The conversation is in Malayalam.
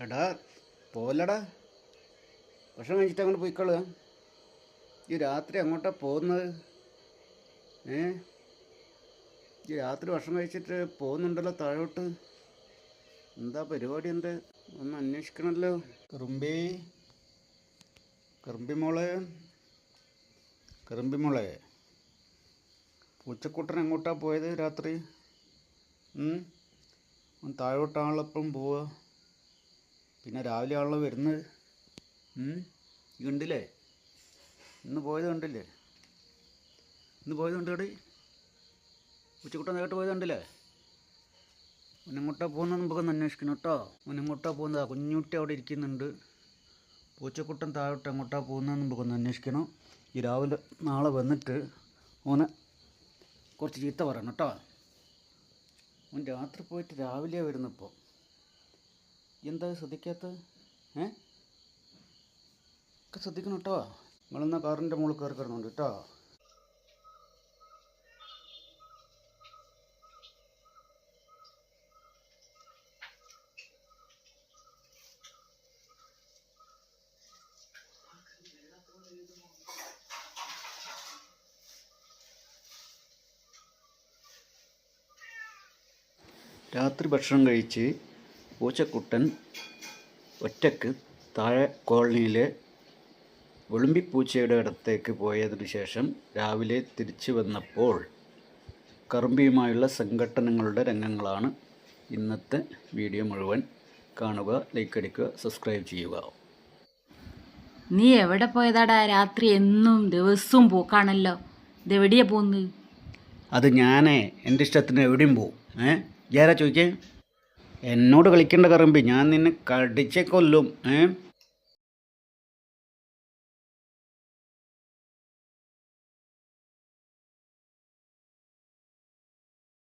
എടാ പോലടാ ഭക്ഷണം കഴിച്ചിട്ട് അങ്ങോട്ട് പോയിക്കോളുക ഈ രാത്രി അങ്ങോട്ടാ പോകുന്നത്. ഏ? ഈ രാത്രി ഭക്ഷണം കഴിച്ചിട്ട് പോകുന്നുണ്ടല്ലോ താഴോട്ട്. എന്താ പരിപാടി എന്ത്? ഒന്ന് അന്വേഷിക്കണമല്ലോ കറുമ്പി. കറുമ്പി മോളെ. കറുമ്പി മോളെ. പൂച്ചക്കുട്ടൻ എങ്ങോട്ടാ പോയത് രാത്രി? താഴോട്ടാണല്ലോ താഴോട്ടാണല്ലോ പോവുക. പിന്നെ രാവിലെ ആണല്ലോ വരുന്നത്. കണ്ടില്ലേ? ഇന്ന് പോയത് കണ്ടില്ലേ? ഇന്ന് പോയത് കണ്ട് കടി ഉച്ചക്കൂട്ടം നേരിട്ട് പോയത് കണ്ടില്ലേ? മുന്നങ്ങോട്ടാ പോകുന്നത് നമുക്കൊന്ന് അന്വേഷിക്കണം കേട്ടോ. മുന്നങ്ങോട്ടാ പോകുന്നതാ കുഞ്ഞുട്ടി അവിടെ ഇരിക്കുന്നുണ്ട്. പൂച്ചക്കുട്ടൻ താഴോട്ട് എങ്ങോട്ടാ പോകുന്നത് നമുക്കൊന്ന് അന്വേഷിക്കണം. ഈ രാവിലെ നാളെ വന്നിട്ട് ഓന് കുറച്ച് ചീത്ത പറയണം കേട്ടോ. ഓൻ രാത്രി പോയിട്ട് രാവിലെ വരുന്നപ്പോൾ എന്താ ശ്രദ്ധിക്കാത്തത്? ഏ? ഒക്കെ ശ്രദ്ധിക്കണം കേട്ടോ. നിങ്ങളെന്നാ കാറിന്റെ മുകളിൽ കയറി കിടന്നുണ്ട് കേട്ടോ. രാത്രി ഭക്ഷണം കഴിച്ച് പൂച്ചക്കുട്ടൻ ഒറ്റയ്ക്ക് താഴെ കോളനിയിലെ വെളുമ്പിപ്പൂച്ചയുടെ അടുത്തേക്ക് പോയതിനു ശേഷം രാവിലെ തിരിച്ചു വന്നപ്പോൾ കറുമ്പിയുമായുള്ള സംഘട്ടനങ്ങളുടെ രംഗങ്ങളാണ് ഇന്നത്തെ വീഡിയോ മുഴുവൻ കാണുക ലൈക്ക് അടിക്കുക സബ്സ്ക്രൈബ് ചെയ്യുക. നീ എവിടെ പോയതാടാ? രാത്രി എന്നും ദിവസവും പോക്കാണല്ലോ. ഇതെവിടെയാ പോകുന്നത് അത് ഞാനേ എന്റെ ഇഷ്ടത്തിന് എവിടെയും പോവും. ഏ? ചോദിക്കേ എന്നോട് കളിക്കേണ്ട കറമ്പി. ഞാൻ നിന്നെ കടിച്ചേ കൊല്ലും. ഏ?